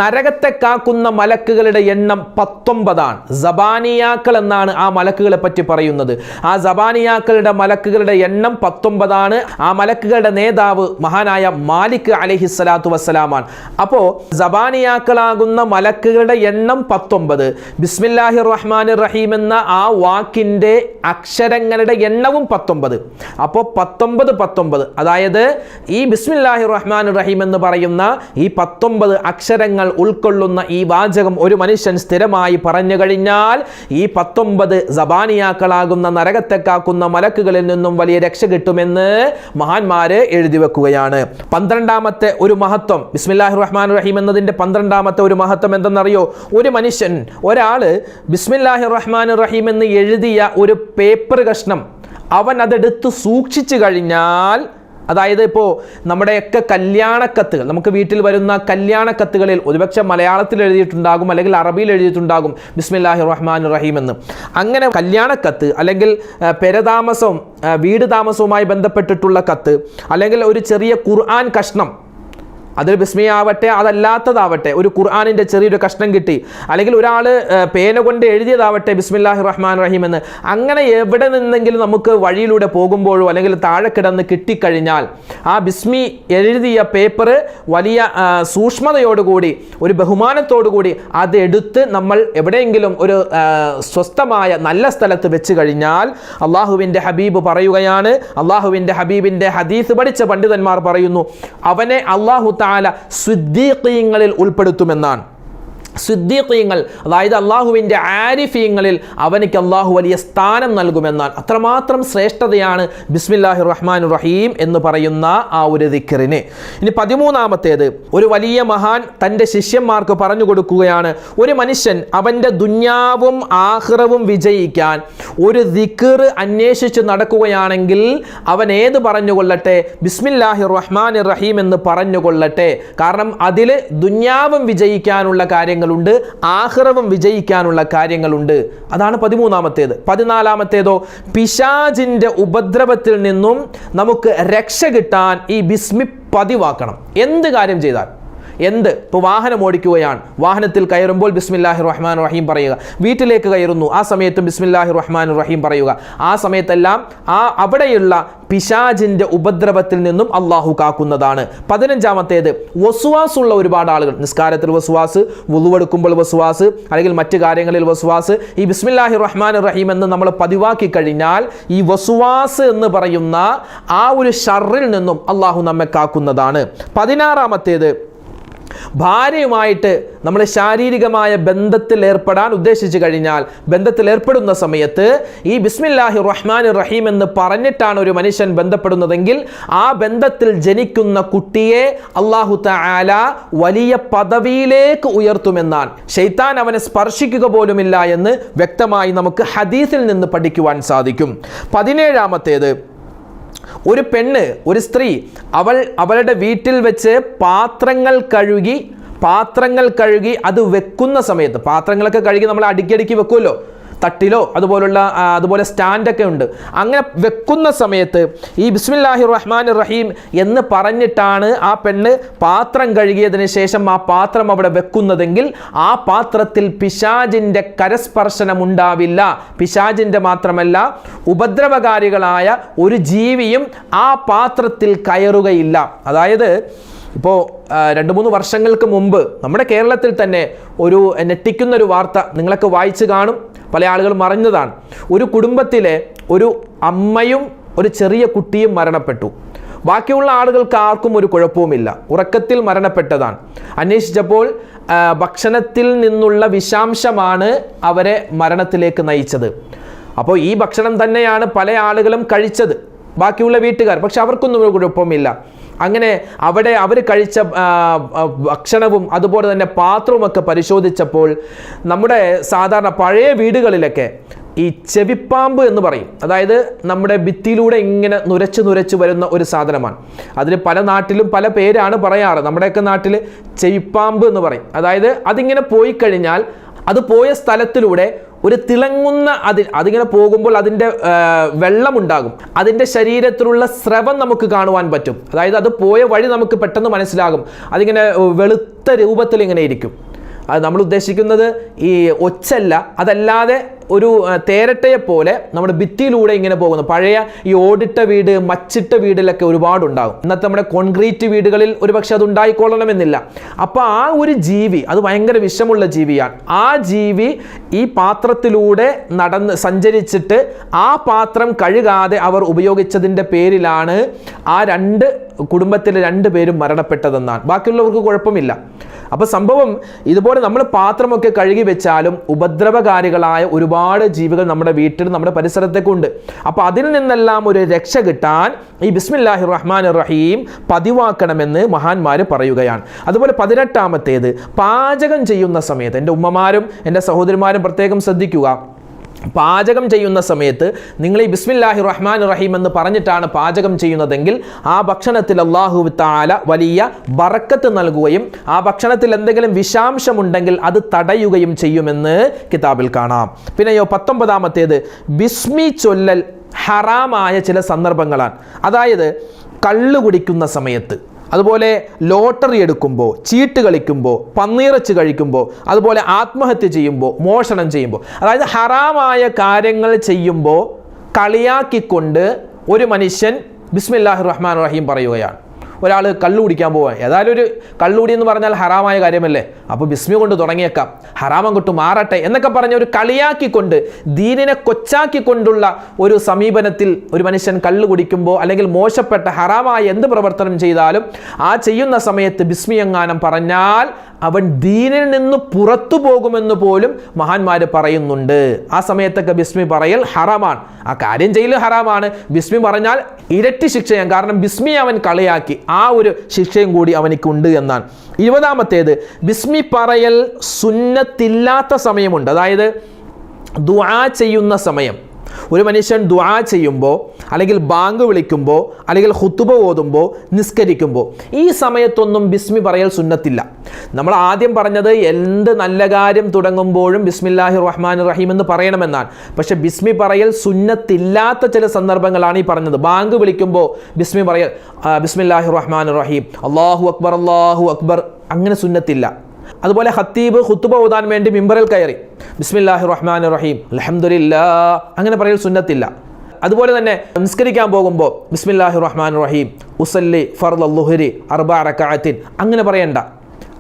നരകത്തെ കാക്കുന്ന മലക്കുകളുടെ എണ്ണം പത്തൊമ്പതാണ്. ജബാനിയാക്കൾ എന്നാണ് ആ മലക്കുകളെ പറ്റി പറയുന്നത്. ആ ജബാനിയാക്കളുടെ മലക്കുകളുടെ എണ്ണം പത്തൊമ്പതാണ് ആ മലക്കുകളുടെ നേതാവ് മഹാനായ മാലിക് അലഹി സ്വലാത്തു വസ്സലാമാണ്. അപ്പോൾ ജബാനിയാക്കളാകുന്ന മലക്കുകളുടെ എണ്ണം പത്തൊമ്പത്. ബിസ്മില്ലാഹി റഹ്മാൻ റഹീം എന്ന ആ വാക്കിന്റെ അക്ഷരങ്ങളുടെ എണ്ണവും പത്തൊമ്പത്. അപ്പോ പത്തൊമ്പത് പത്തൊമ്പത്. അതായത് ഈ ബിസ്മില്ലാഹി റഹ്മാൻ റഹീം എന്ന് പറയുന്ന ഈ പത്തൊമ്പത് അക്ഷരങ്ങൾ ഉൾക്കൊള്ളുന്ന ഈ വാചകം ഒരു മനുഷ്യൻ സ്ഥിരമായി പറഞ്ഞു കഴിഞ്ഞാൽ ഈ പത്തൊമ്പത് ജബാനിയാക്കളാകുന്ന നരകത്തെ കാക്കുന്ന മലക്കുകളിൽ നിന്നും വലിയ രക്ഷ കിട്ടുമെന്ന് മഹാന്മാര് എഴുതി വെക്കുകയാണ്. പന്ത്രണ്ടാമത്തെ ഒരു മഹത്വം. ബിസ്മില്ലാഹി റഹ്മാൻ റഹീം എന്നതിന്റെ പന്ത്രണ്ടാമത്തെ ഒരു മഹത്വം എന്തെന്നറിയോ? ഒരു മനുഷ്യൻ ഒരാൾ ബിസ്മില്ലാഹി റഹ്മാൻ റഹീം എന്ന് എഴുതിയ ഒരു പേപ്പർ കഷ്ണം. അവൻ അതെടുത്ത് സൂക്ഷിച്ചു കഴിഞ്ഞാൽ അതായത് ഇപ്പോൾ നമ്മുടെയൊക്കെ കല്യാണക്കത്തുകൾ നമുക്ക് വീട്ടിൽ വരുന്ന കല്യാണക്കത്തുകളിൽ ഒരുപക്ഷെ മലയാളത്തിൽ എഴുതിയിട്ടുണ്ടാകും അല്ലെങ്കിൽ അറബിയിൽ എഴുതിയിട്ടുണ്ടാകും ബിസ്മില്ലാഹി റഹ്മാൻ റഹീം എന്ന്. അങ്ങനെ കല്യാണക്കത്ത് അല്ലെങ്കിൽ പെരതാമസവും വീട് താമസവുമായി ബന്ധപ്പെട്ടിട്ടുള്ള കത്ത് അല്ലെങ്കിൽ ഒരു ചെറിയ ഖുർആൻ കഷ്ണം അതിൽ ബിസ്മിയാവട്ടെ അതല്ലാത്തതാവട്ടെ ഒരു ഖുർആാനിന്റെ ചെറിയൊരു കഷ്ണം കിട്ടി അല്ലെങ്കിൽ ഒരാൾ പേന കൊണ്ട് എഴുതിയതാവട്ടെ ബിസ്മില്ലാഹി റഹ്മാൻ റഹീം എന്ന് അങ്ങനെ എവിടെ നിന്നെങ്കിലും നമുക്ക് വഴിയിലൂടെ പോകുമ്പോഴോ അല്ലെങ്കിൽ താഴെ കിടന്ന് കിട്ടിക്കഴിഞ്ഞാൽ ആ ബിസ്മി എഴുതിയ പേപ്പർ വലിയ സൂക്ഷ്മതയോടുകൂടി ഒരു ബഹുമാനത്തോടുകൂടി അതെടുത്ത് നമ്മൾ എവിടെയെങ്കിലും ഒരു സ്വസ്ഥമായ നല്ല സ്ഥലത്ത് വെച്ച് കഴിഞ്ഞാൽ അള്ളാഹുവിന്റെ ഹബീബ് പറയുകയാണ് അള്ളാഹുവിന്റെ ഹബീബിന്റെ ഹദീസ് പഠിച്ച പണ്ഡിതന്മാർ പറയുന്നു അവനെ അള്ളാഹു താല സ്വിദ്ദീഖീങ്ങളിൽ ഉൾപ്പെടുത്തുമെന്നാണ്. സിദ്ദീഖീങ്ങൾ അതായത് അള്ളാഹുവിന്റെ ആരിഫീങ്ങളിൽ അവനിക്ക് അള്ളാഹു വലിയ സ്ഥാനം നൽകുമെന്നാണ്. അത്രമാത്രം ശ്രേഷ്ഠതയാണ് ബിസ്മില്ലാഹി റഹ്മാൻ റഹീം എന്ന് പറയുന്ന ആ ഒരു ദിക്കറിന് ഇനി പതിമൂന്നാമത്തേത് ഒരു വലിയ മഹാൻ തന്റെ ശിഷ്യന്മാർക്ക് പറഞ്ഞു കൊടുക്കുകയാണ് ഒരു മനുഷ്യൻ അവന്റെ ദുന്യാവും ആഹ്റവും വിജയിക്കാൻ ഒരു ദിക്കർ അന്വേഷിച്ച് നടക്കുകയാണെങ്കിൽ അവൻ ഏത് പറഞ്ഞുകൊള്ളട്ടെ? ബിസ്മില്ലാഹി റഹ്മാൻ റഹീം എന്ന് പറഞ്ഞുകൊള്ളട്ടെ. കാരണം അതിൽ ദുന്യാവും വിജയിക്കാനുള്ള കാര്യങ്ങളുണ്ട്. ആഹ്റവം വിജയിക്കാനുള്ള കാര്യങ്ങളുണ്ട്. അതാണ് പതിമൂന്നാമത്തേത്. പതിനാലാമത്തേതോ? പിശാജിന്റെ ഉപദ്രവത്തിൽ നിന്നും നമുക്ക് രക്ഷ കിട്ടാൻ ഈ ബിസ്മി പതിവാക്കണം. എന്ത് കാര്യം ചെയ്താൽ? എന്ത്? ഇപ്പോൾ വാഹനം ഓടിക്കുകയാണ്. വാഹനത്തിൽ കയറുമ്പോൾ ബിസ്മില്ലാഹി റഹ്മാൻ റഹീം പറയുക. വീട്ടിലേക്ക് കയറുന്നു. ആ സമയത്തും ബിസ്മില്ലാഹി റഹ്മാൻ റഹീം പറയുക. ആ സമയത്തെല്ലാം ആ അവിടെയുള്ള പിശാജിന്റെ ഉപദ്രവത്തിൽ നിന്നും അള്ളാഹു കാക്കുന്നതാണ്. പതിനഞ്ചാമത്തേത് വസുവാസ് ഉള്ള ഒരുപാട് ആളുകൾ. നിസ്കാരത്തിൽ വസുവാസ് വുളുവെടുക്കുമ്പോൾ വസുവാസ് അല്ലെങ്കിൽ മറ്റു കാര്യങ്ങളിൽ വസുവാസ്. ഈ ബിസ്മില്ലാഹി റഹ്മാൻ റഹീം എന്ന് നമ്മൾ പതിവാക്കി കഴിഞ്ഞാൽ ഈ വസുവാസ് എന്ന് പറയുന്ന ആ ഒരു ഷറിൽ നിന്നും അള്ളാഹു നമ്മെ കാക്കുന്നതാണ്. പതിനാറാമത്തേത് ഭാര്യയുമായിട്ട് നമ്മൾ ശാരീരികമായ ബന്ധത്തിൽ ഏർപ്പെടാൻ ഉദ്ദേശിച്ചു കഴിഞ്ഞാൽ ബന്ധത്തിൽ ഏർപ്പെടുന്ന സമയത്ത് ഈ ബിസ്മില്ലാഹി റഹ്മാൻ റഹീം എന്ന് പറഞ്ഞിട്ടാണ് ഒരു മനുഷ്യൻ ബന്ധപ്പെടുന്നതെങ്കിൽ ആ ബന്ധത്തിൽ ജനിക്കുന്ന കുട്ടിയെ അള്ളാഹു താല വലിയ പദവിയിലേക്ക് ഉയർത്തുമെന്നാണ് ഷെയ്ത്താൻ അവനെ സ്പർശിക്കുക പോലുമില്ല എന്ന് വ്യക്തമായി നമുക്ക് ഹദീസിൽ നിന്ന് പഠിക്കുവാൻ സാധിക്കും. പതിനേഴാമത്തേത് ഒരു പെണ്ണ് ഒരു സ്ത്രീ അവൾ അവളുടെ വീട്ടിൽ വെച്ച് പാത്രങ്ങൾ കഴുകി പാത്രങ്ങൾ കഴുകി അത് വെക്കുന്ന സമയത്ത് പാത്രങ്ങളൊക്കെ കഴുകി നമ്മൾ അടിക്കടിക്ക് വെക്കുമല്ലോ. തട്ടിലോ അതുപോലുള്ള അതുപോലെ സ്റ്റാൻഡൊക്കെ ഉണ്ട്. അങ്ങനെ വെക്കുന്ന സമയത്ത് ഈ ബിസ്മില്ലാഹി റഹ്മാൻ റഹീം എന്ന് പറഞ്ഞിട്ടാണ് ആ പെണ്ണ് പാത്രം കഴുകിയതിന് ശേഷം ആ പാത്രം അവിടെ വെക്കുന്നതെങ്കിൽ ആ പാത്രത്തിൽ പിശാജിന്റെ കരസ്പർശനം ഉണ്ടാവില്ല പിശാജിന്റെ മാത്രമല്ല ഉപദ്രവകാരികളായ ഒരു ജീവിയും ആ പാത്രത്തിൽ കയറുകയില്ല. അതായത് ഇപ്പോൾ രണ്ട് മൂന്ന് വർഷങ്ങൾക്ക് മുമ്പ് നമ്മുടെ കേരളത്തിൽ തന്നെ ഒരു ഞെട്ടിക്കുന്ന ഒരു വാർത്ത നിങ്ങളൊക്കെ വായിച്ചു കാണും. പല ആളുകളും മറിഞ്ഞതാണ്. ഒരു കുടുംബത്തിലെ ഒരു അമ്മയും ഒരു ചെറിയ കുട്ടിയും മരണപ്പെട്ടു. ബാക്കിയുള്ള ആളുകൾക്ക് ആർക്കും ഒരു കുഴപ്പവുമില്ല. ഉറക്കത്തിൽ മരണപ്പെട്ടതാണ്. അന്വേഷിച്ചപ്പോൾ ഭക്ഷണത്തിൽ നിന്നുള്ള വിഷാംശമാണ് അവരെ മരണത്തിലേക്ക് നയിച്ചത്. അപ്പോൾ ഈ ഭക്ഷണം തന്നെയാണ് പല ആളുകളും കഴിച്ചത്. ബാക്കിയുള്ള വീട്ടുകാർ. പക്ഷെ അവർക്കൊന്നും ഒരു കുഴപ്പമില്ല അങ്ങനെ അവിടെ അവർ കഴിച്ച ഭക്ഷണവും അതുപോലെ തന്നെ പാത്രവുമൊക്കെ പരിശോധിച്ചപ്പോൾ നമ്മുടെ സാധാരണ പഴയ വീടുകളിലൊക്കെ ഈ ചെവിപ്പാമ്പ് എന്ന് പറയും. അതായത് നമ്മുടെ ഭിത്തിയിലൂടെ ഇങ്ങനെ നുരച്ച് നുരച്ച് വരുന്ന ഒരു സാധനമാണ്. അതിന് പല നാട്ടിലും പല പേരാണ് പറയാറ്. നമ്മുടെയൊക്കെ നാട്ടിൽ ചെവിപ്പാമ്പ് എന്ന് പറയും. അതായത് അതിങ്ങനെ പോയി കഴിഞ്ഞാൽ അത് പോയ സ്ഥലത്തിലൂടെ ഒരു തിളങ്ങുന്ന അതിൽ അതിങ്ങനെ പോകുമ്പോൾ അതിന്റെ വെള്ളമുണ്ടാകും. അതിന്റെ ശരീരത്തിലുള്ള സ്രവം നമുക്ക് കാണുവാൻ പറ്റും. അതായത് അത് പോയ വഴി നമുക്ക് പെട്ടെന്ന് മനസ്സിലാകും. അതിങ്ങനെ വെളുത്ത രൂപത്തിൽ ഇങ്ങനെ ഇരിക്കും. അത് നമ്മൾ ഉദ്ദേശിക്കുന്നത് ഈ ഒച്ചല്ല അതല്ലാതെ ഒരു തേരട്ടയെ പോലെ നമ്മുടെ ഭിത്തിയിലൂടെ ഇങ്ങനെ പോകുന്നു. പഴയ ഈ ഓടിട്ട വീട് മച്ചിട്ട വീടിലൊക്കെ ഒരുപാടുണ്ടാകും. ഇന്നത്തെ നമ്മുടെ കോൺക്രീറ്റ് വീടുകളിൽ ഒരുപക്ഷെ അത് ഉണ്ടായിക്കൊള്ളണമെന്നില്ല. അപ്പോൾ ആ ഒരു ജീവി അത് ഭയങ്കര വിഷമുള്ള ജീവിയാണ്. ആ ജീവി ഈ പാത്രത്തിലൂടെ നടന്ന് സഞ്ചരിച്ചിട്ട് ആ പാത്രം കഴുകാതെ അവർ ഉപയോഗിച്ചതിന്റെ പേരിലാണ് ആ രണ്ട് കുടുംബത്തിലെ രണ്ട് പേരും മരണപ്പെട്ടതെന്നാണ്. ബാക്കിയുള്ളവർക്ക് കുഴപ്പമില്ല. അപ്പോൾ സംഭവം ഇതുപോലെ നമ്മൾ പാത്രമൊക്കെ കഴുകി വെച്ചാലും ഉപദ്രവകാരികളായ ഒരുപാട് ജീവികൾ നമ്മുടെ വീട്ടിൽ നമ്മുടെ പരിസരത്തൊക്കെ ഉണ്ട് അപ്പോൾ അതിൽ നിന്നെല്ലാം ഒരു രക്ഷ കിട്ടാൻ ഈ ബിസ്മില്ലാഹി റഹ്മാൻ റഹീം പതിവാക്കണമെന്ന് മഹാന്മാർ പറയുകയാണ്. അതുപോലെ പതിനെട്ടാമത്തേത് പാചകം ചെയ്യുന്ന സമയത്ത് എന്റെ ഉമ്മമാരും എന്റെ സഹോദരിമാരും പ്രത്യേകം ശ്രദ്ധിക്കുക. പാചകം ചെയ്യുന്ന സമയത്ത് നിങ്ങൾ ഈ ബിസ്മില്ലാഹി റഹ്മാൻ റഹീം എന്ന് പറഞ്ഞിട്ടാണ് പാചകം ചെയ്യുന്നതെങ്കിൽ ആ ഭക്ഷണത്തിൽ അള്ളാഹു താല വലിയ ബറക്കത്ത് നൽകുകയും ആ ഭക്ഷണത്തിൽ എന്തെങ്കിലും വിഷാംശമുണ്ടെങ്കിൽ അത് തടയുകയും ചെയ്യുമെന്ന് കിതാബിൽ കാണാം. പിന്നെയോ പത്തൊമ്പതാമത്തേത് ബിസ്മി ചൊല്ലൽ ഹറാമായ ചില സന്ദർഭങ്ങളാണ്. അതായത് കള്ളു കുടിക്കുന്ന സമയത്ത്. അതുപോലെ ലോട്ടറി എടുക്കുമ്പോൾ ചീട്ട് കളിക്കുമ്പോൾ പന്നീറച്ച് കഴിക്കുമ്പോൾ അതുപോലെ ആത്മഹത്യ ചെയ്യുമ്പോൾ മോഷണം ചെയ്യുമ്പോൾ അതായത് ഹറാമായ കാര്യങ്ങൾ ചെയ്യുമ്പോൾ കളിയാക്കിക്കൊണ്ട് ഒരു മനുഷ്യൻ ബിസ്മില്ലാഹി റഹ്മാൻ റഹീം പറയുകയാണ്. ഒരാൾ കള്ളു കുടിക്കാൻ പോവാൻ. ഏതായാലും ഒരു കള്ളുകൂടി എന്ന് പറഞ്ഞാൽ ഹറാമായ കാര്യമല്ലേ? അപ്പോൾ ബിസ്മി കൊണ്ട് തുടങ്ങിയേക്കാം. ഹറാമം കൊണ്ട് മാറട്ടെ എന്നൊക്കെ പറഞ്ഞ ഒരു കളിയാക്കിക്കൊണ്ട് ദീനിനെ കൊച്ചാക്കിക്കൊണ്ടുള്ള ഒരു സമീപനത്തിൽ ഒരു മനുഷ്യൻ കള്ളു കുടിക്കുമ്പോൾ അല്ലെങ്കിൽ മോശപ്പെട്ട ഹറാമായ എന്ത് പ്രവർത്തനം ചെയ്താലും ആ ചെയ്യുന്ന സമയത്ത് ബിസ്മി എങ്ങാനം പറഞ്ഞാൽ അവൻ ദീനിൽ നിന്ന് പുറത്തു പോകുമെന്ന് പോലും മഹാന്മാർ പറയുന്നുണ്ട്. ആ സമയത്തൊക്കെ ബിസ്മി പറയൽ ഹറാമാണ്. ആ കാര്യം ചെയ്യൽ ഹറാമാണ്. ബിസ്മി പറഞ്ഞാൽ ഇരട്ടി ശിക്ഷയാണ്. കാരണം ബിസ്മി അവൻ കളിയാക്കി. ആ ഒരു ശിക്ഷയും കൂടി അവനിക്കുണ്ട് എന്നാണ്. ഇരുപതാമത്തേത് ബിസ്മി പറയൽ സുന്നത്തില്ലാത്ത സമയമുണ്ട്. അതായത് ദുആ ചെയ്യുന്ന സമയം. ഒരു മനുഷ്യൻ ദുആ ചെയ്യുമ്പോൾ അല്ലെങ്കിൽ ബാങ്ക് വിളിക്കുമ്പോൾ അല്ലെങ്കിൽ ഹുത്തുബ ഓതുമ്പോൾ നിസ്കരിക്കുമ്പോൾ ഈ സമയത്തൊന്നും ബിസ്മി പറയൽ സുന്നത്തില്ല. നമ്മൾ ആദ്യം പറഞ്ഞത് എന്ത് നല്ല കാര്യം തുടങ്ങുമ്പോഴും ബിസ്മില്ലാഹി റഹ്മാൻ റഹീം എന്ന് പറയണമെന്നാണ്. പക്ഷേ ബിസ്മി പറയൽ സുന്നത്തില്ലാത്ത ചില സന്ദർഭങ്ങളാണ് ഈ പറഞ്ഞത്. ബാങ്ക് വിളിക്കുമ്പോൾ ബിസ്മി പറയൽ ബിസ്മില്ലാഹി റഹ്മാൻ റഹീം അള്ളാഹു അക്ബർ അള്ളാഹു അക്ബർ അങ്ങനെ സുന്നത്തില്ല. അതുപോലെ ഹത്തീബ് ഹുത്തുബ ഓതാൻ വേണ്ടി മിമ്പറിൽ കയറി. ബിസ്മില്ലാഹി റഹ്മാൻ റഹീം അലഹമുല്ലാ അങ്ങനെ പറയൽ സുന്നത്തില്ല. അതുപോലെ തന്നെ സംസ്കരിക്കാൻ പോകുമ്പോൾ ബിസ്മില്ലാഹി റഹ്മാൻ റഹീം ഉസല്ലി ഫർദ് അല്ലുഹരി അർബ റക്കാത്തിൻ അങ്ങനെ പറയണ്ട.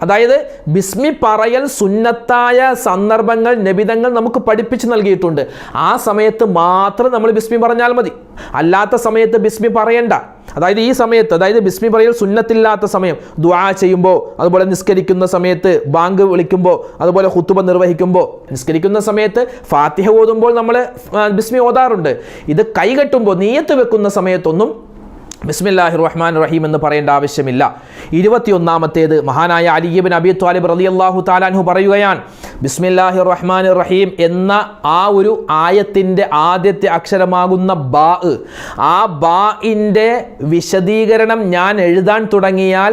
അതായത് ബിസ്മി പറയൽ സുന്നത്തായ സന്ദർഭങ്ങൾ നബിതങ്ങൾ നമുക്ക് പഠിപ്പിച്ച് നൽകിയിട്ടുണ്ട്. ആ സമയത്ത് മാത്രം നമ്മൾ ബിസ്മി പറഞ്ഞാൽ മതി. അല്ലാത്ത സമയത്ത് ബിസ്മി പറയണ്ട. അതായത് ഈ സമയത്ത് അതായത് ബിസ്മി പറയൽ സുന്നത്തില്ലാത്ത സമയം ദുആ ചെയ്യുമ്പോൾ അതുപോലെ നിസ്കരിക്കുന്ന സമയത്ത് ബാങ്ക് വിളിക്കുമ്പോൾ അതുപോലെ ഹുത്തുബ നിർവഹിക്കുമ്പോൾ നിസ്കരിക്കുന്ന സമയത്ത് ഫാത്തിഹ ഓതുമ്പോൾ നമ്മൾ ബിസ്മി ഓതാറുണ്ട്. ഇത് കൈകെട്ടുമ്പോൾ നീയത്ത് വെക്കുന്ന സമയത്തൊന്നും ബിസ്മില്ലാഹി റഹ്മാൻ റഹീം എന്ന് പറയേണ്ട ആവശ്യമില്ല. ഇരുപത്തിയൊന്നാമത്തേത് മഹാനായ അലിയബിൻ അബി ത്വാലിബ് റലി അള്ളാഹു താലാൻഹു പറയുകയാണ് ബിസ്മില്ലാഹി റഹ്മാൻ റഹീം എന്ന ആ ഒരു ആയത്തിന്റെ ആദ്യത്തെ അക്ഷരമാകുന്ന ബാ ആ ബാഇന്റെ വിശദീകരണം ഞാൻ എഴുതാൻ തുടങ്ങിയാൽ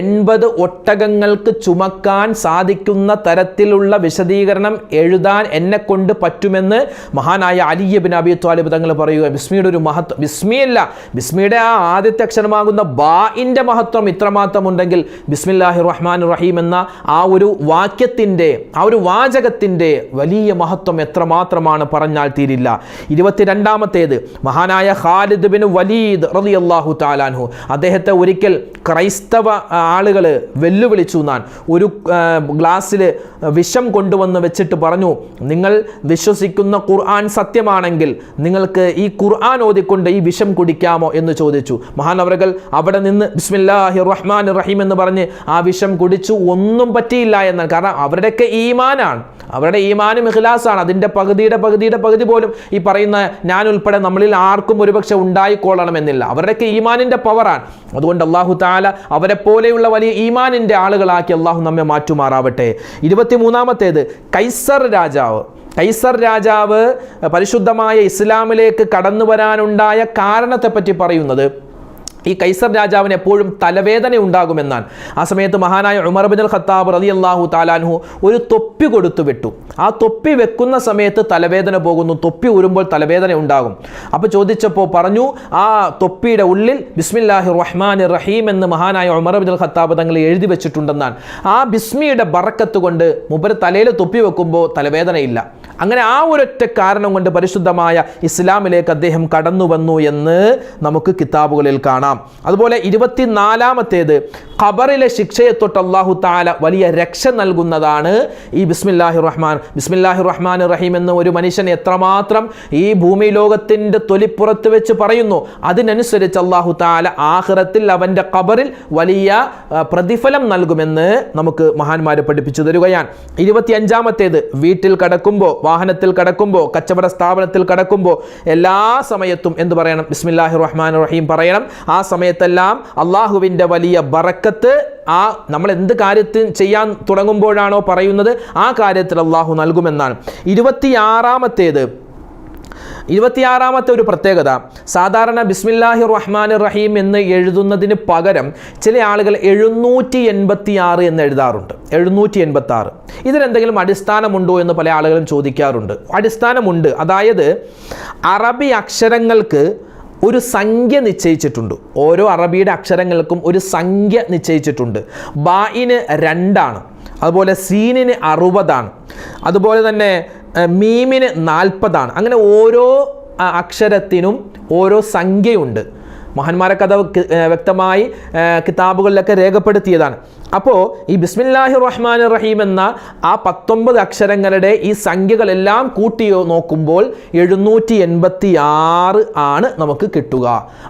എൺപത് ഒട്ടകങ്ങൾക്ക് ചുമക്കാൻ സാധിക്കുന്ന തരത്തിലുള്ള വിശദീകരണം എഴുതാൻ എന്നെ കൊണ്ട് പറ്റുമെന്ന് മഹാനായ അലിയബിൻ അബി ത്വാലിബ് തങ്ങൾ പറയുക. ബിസ്മിയുടെ ഒരു മഹത്വം ബിസ്മിയല്ല ബിസ്മിയുടെ ആ ആദ്യത്തെ അക്ഷരമാകുന്ന ബാഇന്റെ മഹത്വം ഇത്രമാത്രം ഉണ്ടെങ്കിൽ ബിസ്മില്ലാഹി റഹ്മാൻ റഹീം എന്ന ആ ഒരു വാക്യത്തിന്റെ ആ ഒരു വാചകത്തിന്റെ വലിയ മഹത്വം എത്രമാത്രമാണ് പറഞ്ഞാൽ തീരില്ല. ഇരുപത്തിരണ്ടാമത്തേത് മഹാനായ ഖാലിദ് ബിൻ വലീദ് റതി അള്ളാഹു താലാൻഹു അദ്ദേഹത്തെ ഒരിക്കൽ ക്രൈസ്തവ ആളുകൾ വെല്ലുവിളിച്ചു എന്നാൻ. ഒരു ഗ്ലാസ്സിൽ വിഷം കൊണ്ടുവന്ന് വെച്ചിട്ട് പറഞ്ഞു നിങ്ങൾ വിശ്വസിക്കുന്ന ഖുർആൻ സത്യമാണെങ്കിൽ നിങ്ങൾക്ക് ഈ ഖുർആൻ ഓതിക്കൊണ്ട് ഈ വിഷം കുടിക്കാമോ? എന്ന് ചോദിച്ചു. മഹാനവറുകൾ അവിടെ നിന്ന് ബിസ്മില്ലാഹി റഹ്മാൻ റഹീം എന്ന് പറഞ്ഞ് ആ വിഷം കുടിച്ചു. ഒന്നും പറ്റിയില്ല എന്നാൽ. കാരണം അവരുടെയൊക്കെ ഈമാനാണ്. അവരുടെ ഈമാനും ഇഖ്ലാസാണ്. അതിന്റെ പകുതിയുടെ പകുതിയുടെ പകുതി പോലും ഈ പറയുന്ന ഞാൻ ഉൾപ്പെടെ നമ്മളിൽ ആർക്കും ഒരുപക്ഷെ ഉണ്ടായിക്കൊള്ളണമെന്നില്ല. അവരുടെയൊക്കെ ഈമാനിന്റെ പവറാണ്. അതുകൊണ്ട് അള്ളാഹു താല അവരെ പോലെയുള്ള വലിയ ഈമാനിന്റെ ആളുകളാക്കി അള്ളാഹു നമ്മെ മാറ്റുമാറാവട്ടെ. ഇരുപത്തി മൂന്നാമത്തേത് കൈസർ രാജാവ്. കൈസർ രാജാവ് പരിശുദ്ധമായ ഇസ്ലാമിലേക്ക് കടന്നു വരാനുണ്ടായ കാരണത്തെപ്പറ്റി പറയുന്നത് ഈ കൈസർ രാജാവിന് എപ്പോഴും തലവേദന ഉണ്ടാകുമെന്നാണ്. ആ സമയത്ത് മഹാനായ ഉമർ ബിൻ അൽ ഖത്താബ് റതി അള്ളാഹു താലാൻഹു ഒരു തൊപ്പി കൊടുത്തു വിട്ടു. ആ തൊപ്പി വെക്കുന്ന സമയത്ത് തലവേദന പോകുന്നു തൊപ്പി ഊരുമ്പോൾ തലവേദന ഉണ്ടാകും. അപ്പോൾ ചോദിച്ചപ്പോൾ പറഞ്ഞു ആ തൊപ്പിയുടെ ഉള്ളിൽ ബിസ്മില്ലാഹി റഹ്മാൻ റഹീം എന്ന് മഹാനായ ഉമർ ബിൻ അൽ ഖത്താബ് തങ്ങൾ എഴുതി വെച്ചിട്ടുണ്ടെന്നാണ്. ആ ബിസ്മിയുടെ ബറക്കത്ത് കൊണ്ട് മുമ്പ് തലയിൽ തൊപ്പി വെക്കുമ്പോൾ തലവേദനയില്ല. അങ്ങനെ ആ ഒരൊറ്റ കാരണം കൊണ്ട് പരിശുദ്ധമായ ഇസ്ലാമിലേക്ക് അദ്ദേഹം കടന്നു വന്നു എന്ന് നമുക്ക് കിതാബുകളിൽ കാണാം. അതുപോലെ ഇരുപത്തിനാലാമത്തേത് ഖബറിലെ ശിക്ഷയെ തൊട്ട് അള്ളാഹു താല വലിയ രക്ഷ നൽകുന്നതാണ് ഈ ബിസ്മില്ലാഹി റഹ്മാൻ ബിസ്മില്ലാഹി റഹ്മാൻ റഹീം എന്ന ഒരു മനുഷ്യൻ എത്രമാത്രം ഈ ഭൂമി ലോകത്തിന്റെ തൊലിപ്പുറത്ത് വെച്ച് പറയുന്നു അതിനനുസരിച്ച് അള്ളാഹു താല ആഹ്റത്തിൽ അവന്റെ ഖബറിൽ വലിയ പ്രതിഫലം നൽകുമെന്ന് നമുക്ക് മഹാന്മാരെ പഠിപ്പിച്ചു തരികയാണ്. ഇരുപത്തിയഞ്ചാമത്തേത് വീട്ടിൽ കടക്കുമ്പോൾ വാഹനത്തിൽ കടക്കുമ്പോൾ കച്ചവട സ്ഥാപനത്തിൽ കടക്കുമ്പോൾ എല്ലാ സമയത്തും എന്ത് പറയണം? ബിസ്മില്ലാഹി റഹ്മാൻ റഹീം പറയണം. ആ സമയത്തെല്ലാം അള്ളാഹുവിന്റെ വലിയ ബറക്കത്ത് ആ നമ്മൾ എന്ത് കാര്യത്തിൽ ചെയ്യാൻ തുടങ്ങുമ്പോഴാണോ പറയുന്നത്? ആ കാര്യത്തിൽ അള്ളാഹു നൽകുമെന്നാണ്. ഇരുപത്തിയാറാമത്തേത് ഇരുപത്തിയാറാമത്തെ ഒരു പ്രത്യേകത. സാധാരണ ബിസ്മില്ലാഹി റഹ്മാൻ റഹീം എന്ന് എഴുതുന്നതിന് പകരം ചില ആളുകൾ എഴുന്നൂറ്റി എൺപത്തി ആറ് എന്ന് എഴുതാറുണ്ട്. എഴുന്നൂറ്റി എൺപത്തി ആറ് ഇതിനെന്തെങ്കിലും അടിസ്ഥാനമുണ്ടോ എന്ന് പല ആളുകളും ചോദിക്കാറുണ്ട്. അടിസ്ഥാനമുണ്ട്. അതായത് അറബി അക്ഷരങ്ങൾക്ക് ഒരു സംഖ്യ നിശ്ചയിച്ചിട്ടുണ്ട്. ഓരോ അറബിയുടെ അക്ഷരങ്ങൾക്കും ഒരു സംഖ്യ നിശ്ചയിച്ചിട്ടുണ്ട്. ബായിന് രണ്ടാണ്. അതുപോലെ സീനിന് അറുപതാണ്. അതുപോലെ തന്നെ മീമിന് നാൽപ്പതാണ്. അങ്ങനെ ഓരോ അക്ഷരത്തിനും ഓരോ സംഖ്യയുണ്ട്. മഹാന്മാരൊക്കെ അത് കി- ഏഹ്, വ്യക്തമായി കിതാബുകളിലൊക്കെ രേഖപ്പെടുത്തിയതാണ്. അപ്പോൾ ഈ ബിസ്മില്ലാഹി റഹ്മാൻ റഹീം എന്ന ആ പത്തൊമ്പത് അക്ഷരങ്ങളുടെ ഈ സംഖ്യകളെല്ലാം കൂട്ടി നോക്കുമ്പോൾ എഴുന്നൂറ്റി എൺപത്തി ആറ് ആണ് നമുക്ക് കിട്ടുക.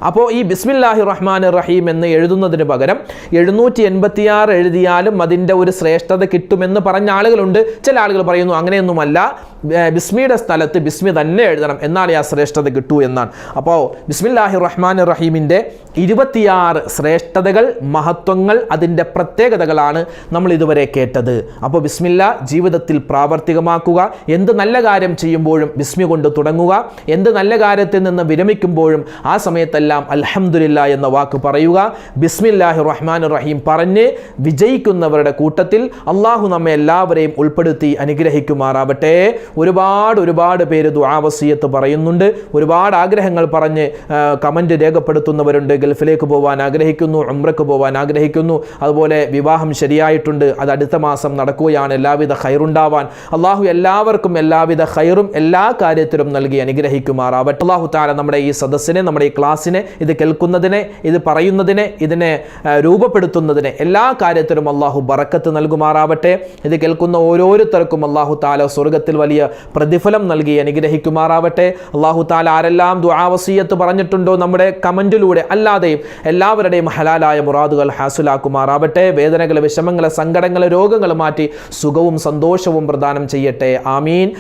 അപ്പോൾ ഈ ബിസ്മില്ലാഹി റഹ്മാൻ റഹീം എന്ന് എഴുതുന്നതിന് പകരം എഴുന്നൂറ്റി എൺപത്തി ആറ് എഴുതിയാലും അതിന്റെ ഒരു ശ്രേഷ്ഠത കിട്ടുമെന്ന് പറഞ്ഞ ആളുകളുണ്ട്. ചില ആളുകൾ പറയുന്നു അങ്ങനെയൊന്നുമല്ല. ബിസ്മിയുടെ സ്ഥലത്ത് ബിസ്മി തന്നെ എഴുതണം. എന്നാലേ ആ ശ്രേഷ്ഠത കിട്ടൂ എന്നാണ്. അപ്പോൾ ബിസ്മില്ലാഹി റഹ്മാൻ റഹീം മുസ്ലിമിന്റെ ഇരുപത്തിയാറ് ശ്രേഷ്ഠതകൾ മഹത്വങ്ങൾ അതിന്റെ പ്രത്യേകതകളാണ് നമ്മൾ ഇതുവരെ കേട്ടത്. അപ്പോൾ ബിസ്മില്ല ജീവിതത്തിൽ പ്രാവർത്തികമാക്കുക എന്ത് നല്ല കാര്യം ചെയ്യുമ്പോഴും ബിസ്മി കൊണ്ട് തുടങ്ങുക എന്ത് നല്ല കാര്യത്തിൽ നിന്ന് വിരമിക്കുമ്പോഴും ആ സമയത്തെല്ലാം അലഹമുല്ല എന്ന വാക്ക് പറയുക. ബിസ്മില്ലാഹി റഹ്മാൻ റഹീം പറഞ്ഞ് വിജയിക്കുന്നവരുടെ കൂട്ടത്തിൽ അള്ളാഹു നമ്മെ എല്ലാവരെയും ഉൾപ്പെടുത്തി അനുഗ്രഹിക്കുമാറാവട്ടെ. ഒരുപാട് ഒരുപാട് പേര് ദുആവസീയത്ത് പറയുന്നുണ്ട്. ഒരുപാട് ആഗ്രഹങ്ങൾ പറഞ്ഞ് കമന്റ് രേഖപ്പെടുത്തുന്നവരുണ്ട് ഗൾഫിലേക്ക് പോകാൻ ആഗ്രഹിക്കുന്നു ഉംറക്ക് പോകാൻ ആഗ്രഹിക്കുന്നു. അതുപോലെ വിവാഹം ശരിയായിട്ടുണ്ട്. അത് അടുത്ത മാസം നടക്കുകയാണ്. എല്ലാവിധ ഖൈറുണ്ടാവാൻ അള്ളാഹു എല്ലാവർക്കും എല്ലാവിധ ഖൈറും എല്ലാ കാര്യത്തിലും നൽകി അനുഗ്രഹിക്കുമാറാവട്ടെ. അള്ളാഹു താല നമ്മുടെ ഈ സദസ്സിനെ നമ്മുടെ ഈ ക്ലാസ്സിനെ ഇത് കേൾക്കുന്നതിനെ ഇത് പറയുന്നതിനെ ഇതിനെ രൂപപ്പെടുത്തുന്നതിനെ എല്ലാ കാര്യത്തിലും അള്ളാഹു ബറക്കത്ത് നൽകുമാറാവട്ടെ. ഇത് കേൾക്കുന്ന ഓരോരുത്തർക്കും അള്ളാഹു താല സ്വർഗത്തിൽ വലിയ പ്രതിഫലം നൽകി അനുഗ്രഹിക്കുമാറാവട്ടെ. അള്ളാഹു താല ആരെല്ലാം ദുആവസീയത്ത് പറഞ്ഞിട്ടുണ്ടോ? നമ്മുടെ കമന്റിലൂടെ അല്ലാതെയും എല്ലാവരുടെയും ഹലാലായ മുറാദുകൾ ഹാസുലാക്കുമാറാവട്ടെ. വേദനകൾ വിഷമങ്ങൾ സങ്കടങ്ങൾ രോഗങ്ങൾ മാറ്റി സുഖവും സന്തോഷവും പ്രദാനം ചെയ്യട്ടെ. ആമീൻ.